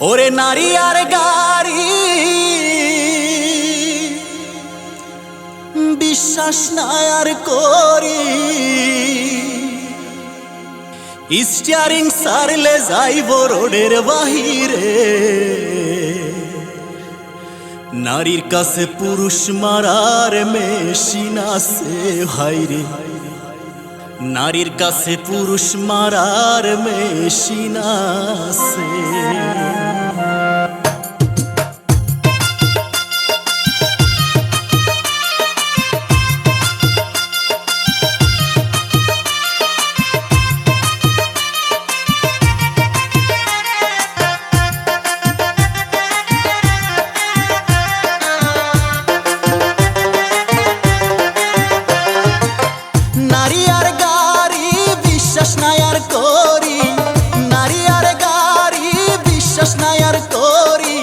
ওরে নারী আর গাড়ি। বিশ্বাস নাই আর করি। স্টিয়ারিং সারলে যাইব রোডের বাহিরে। নারীর কাছে পুরুষ মারার মেশিন আছে ভাইরে নারীর কাছে পুরুষ মারার মেশিন আছে। আর গাড়ি, বিশ্বাস নাই আর করি। নারী আর গাড়ি, বিশ্বাস নাই আর করি।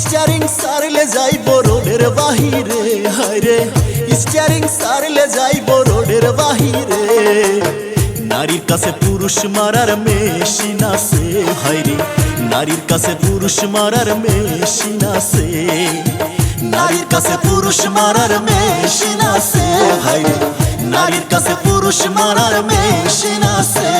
স্টিয়ারিং সারলে যাইব রোডের বাহিরে, হায়রে। স্টিয়ারিং সারলে যাইব রোডের বাহিরে। নারীর কাছে পুরুষ মারার মেশিন আছে, হায়রে। নারীর কাছে পুরুষ মারার মেশিন আছে। নারীর কাছে পুরুষ মারার মেশিন আছে, হায়রে। নারীর কাছে পুরুষ মারার মেশিন আছে।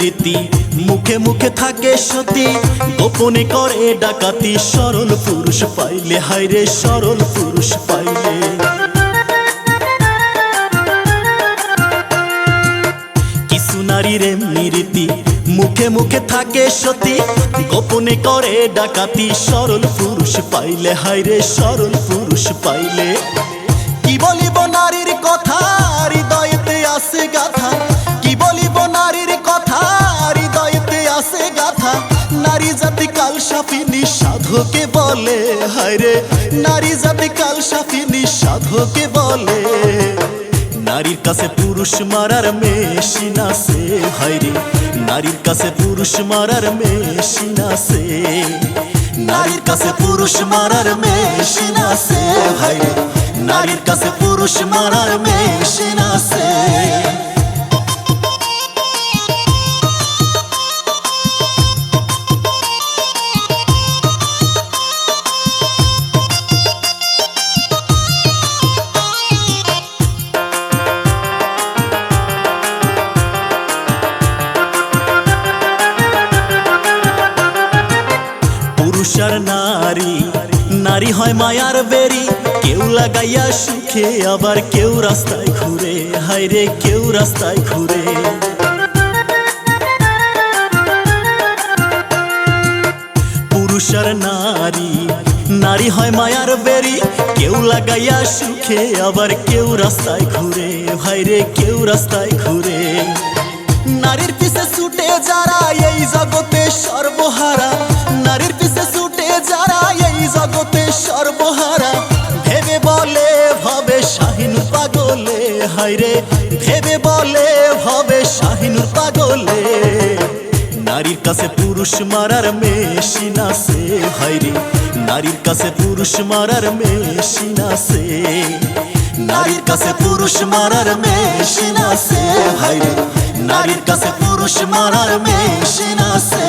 রীতি মুখে মুখে থাকে সতী। গোপনে করে ডাকাতি, সরল পুরুষ পাইলে হাইরে সরল পুরুষ পাইলে। নারীর এমনি রীতি, মুখে মুখে থাকে সতী। গোপনে করে ডাকাতি, সরল পুরুষ পাইলে হাইরে সরল পুরুষ পাইলে। কি বলিব নারীর কথা? জাতি কাল সাফিনী সাধকে বলে হায়রে নারী জাতি কাল সাফিনী সাধকে বলে। নারীর কাছে পুরুষ মারার মেশিন আছে হায়রে নারীর কাছে পুরুষ মারার মেশিন আছে। নারীর কাছে পুরুষ মারার মেশিন আছে হায়রে নারীর কাছে পুরুষ মারার মেশিন আছে। আর নারী নারী হয় মায়ার বেরি। কেউ লাগাইয়া সুখে, আবার কেউ রাস্তায় ঘুরে। হায়রে কেউ রাস্তায় ঘুরে। পুরুষ আর নারী নারী হয় মায়ার বেরি। কেউ লাগাইয়া সুখে, আবার কেউ রাস্তায় ঘুরে। ভাইরে কেউ রাস্তায় ঘুরে। নারীর পিছে ছুটে যারা, এই জগতে সর্বহারা হায়রে ভেবে বলে ভবে শাহিন পাগলে। নারীর কাছে পুরুষ মারার মেশিন আছে হায়রে নারীর কাছে পুরুষ মারার মেশিন আছে। নারীর কাছে পুরুষ মারার মেশিন আছে হায়রে নারীর কাছে পুরুষ মারার মেশিন আছে।